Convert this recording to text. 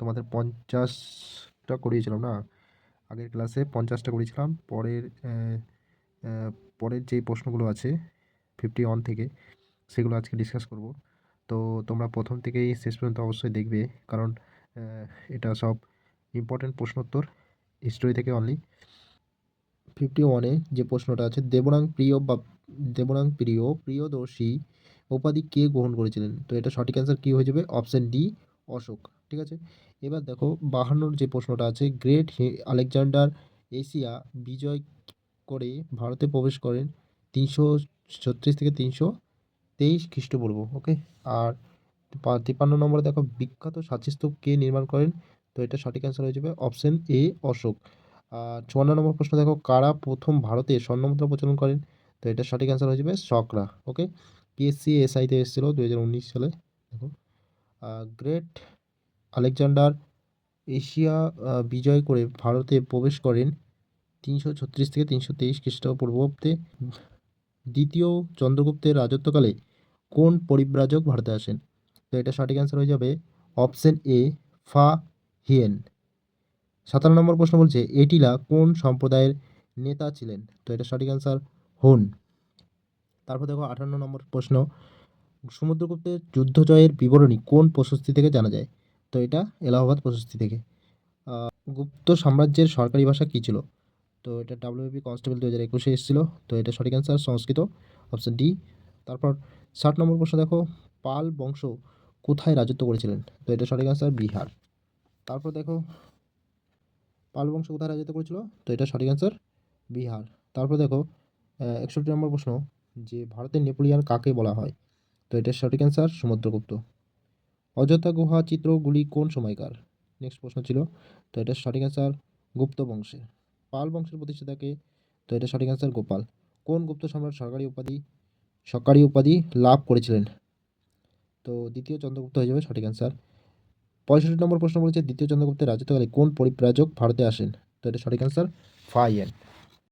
তোমাদের পঞ্চাশটা করিয়েছিলাম না? আগের ক্লাসে পঞ্চাশটা করিয়েছিলাম। পরের পরের যেই প্রশ্নগুলো আছে ফিফটি ওয়ান থেকে, সেগুলো আজকে ডিসকাস করব। তো তোমরা প্রথম থেকেই শেষ পর্যন্ত অবশ্যই দেখবে, কারণ এটা সব ইম্পর্টেন্ট প্রশ্নোত্তর হিস্টোরি থেকে অনলি ফিফটি ওয়ানে যে প্রশ্নটা আছে দেবরাং প্রিয় বা দেবরাং প্রিয়, প্রিয়দর্শী উপাধি কে গ্রহণ করেছিলেন? তো এটা সঠিক অ্যান্সার কী হয়ে যাবে? Option D Ashok. ঠিক আছে? এবার দেখো, বাহান্নর যে প্রশ্নটা আছে, গ্রেট আলেকজান্ডার এশিয়া বিজয় করে ভারতে প্রবেশ করেন তিনশো ছত্রিশ থেকে তিনশো তেইশ খ্রিস্টপূর্ব ওকে আর তিপ্পান্ন নম্বরে দেখো, বিখ্যাত সাচিস্তূপ কে নির্মাণ করেন? তো এটা সঠিক অ্যান্সার হয়ে যাবে অপশন এ অশোক। আর চুয়ান্ন নম্বর প্রশ্ন দেখো, কারা প্রথম ভারতে স্বর্ণমুদ্রা প্রচলন করেন? তো এটা সঠিক অ্যান্সার হয়ে যাবে শকরা ওকে পিএসসি এসআইতে এসেছিল দু হাজার উনিশ সালে, দেখো। গ্রেট আলেকজান্ডার এশিয়া বিজয় করে ভারতে প্রবেশ করেন তিনশো ছত্রিশ থেকে তিনশো তেইশ খ্রিস্টপূর্বাব্দে। দ্বিতীয় চন্দ্রগুপ্তের রাজত্বকালে কোন পরিব্রাজক ভারতে আসেন? তো এটা সঠিক অ্যান্সার হয়ে যাবে অপশন এ ফা হিয়েন। সাতান্ন নম্বর প্রশ্ন বলছে, এটিলা কোন সম্প্রদায়ের নেতা ছিলেন? তো এটা সঠিক অ্যান্সার হুন। তারপর দেখো আঠান্ন নম্বর প্রশ্ন, সমুদ্রগুপ্তের যুদ্ধ জয়ের বিবরণী কোন প্রশস্তি থেকে জানা যায়? তো এটা এলাহাবাদ প্রশস্তি থেকে। গুপ্ত সাম্রাজ্যের সরকারি ভাষা কী ছিল? তো এটা ডাব্লিউবি কনস্টেবল দু হাজার একুশে এসেছিল। তো এটা সঠিক অ্যান্সার সংস্কৃত অপশন ডি তারপর ষাট নম্বর প্রশ্ন দেখো, পাল বংশ কোথায় রাজত্ব করেছিলেন? তো এটা সঠিক অ্যান্সার বিহার। তারপর দেখো, পাল বংশ কোথায় রাজত্ব করেছিল? তো এটা সঠিক অ্যান্সার বিহার। তারপর দেখো একষট্টি নম্বর প্রশ্ন, যে ভারতের নেপোলিয়ান কাকে বলা হয়? তো এটা সঠিক অ্যান্সার সমুদ্রগুপ্ত অযোধ্যা গুহা চিত্রগুলি কোন সময়কার? নেক্সট প্রশ্ন ছিল, তো এটা সঠিক অ্যান্সার গুপ্ত বংশের পাল বংশের প্রতিষ্ঠাতাকে, তো এটা সঠিক অ্যান্সার গোপাল। কোন গুপ্ত সম্রাট সরকারি উপাধি সরকারি উপাধি লাভ করেছিলেন? তো দ্বিতীয় চন্দ্রগুপ্ত হয়ে যাবে সঠিক অ্যান্সার পঁয়ষট্টি নম্বর প্রশ্ন বলেছে, দ্বিতীয় চন্দ্রগুপ্তের রাজত্বকালে কোন পরিব্রাজক ভারতে আসেন? তো এটা সঠিক অ্যান্সার ফাইয়েন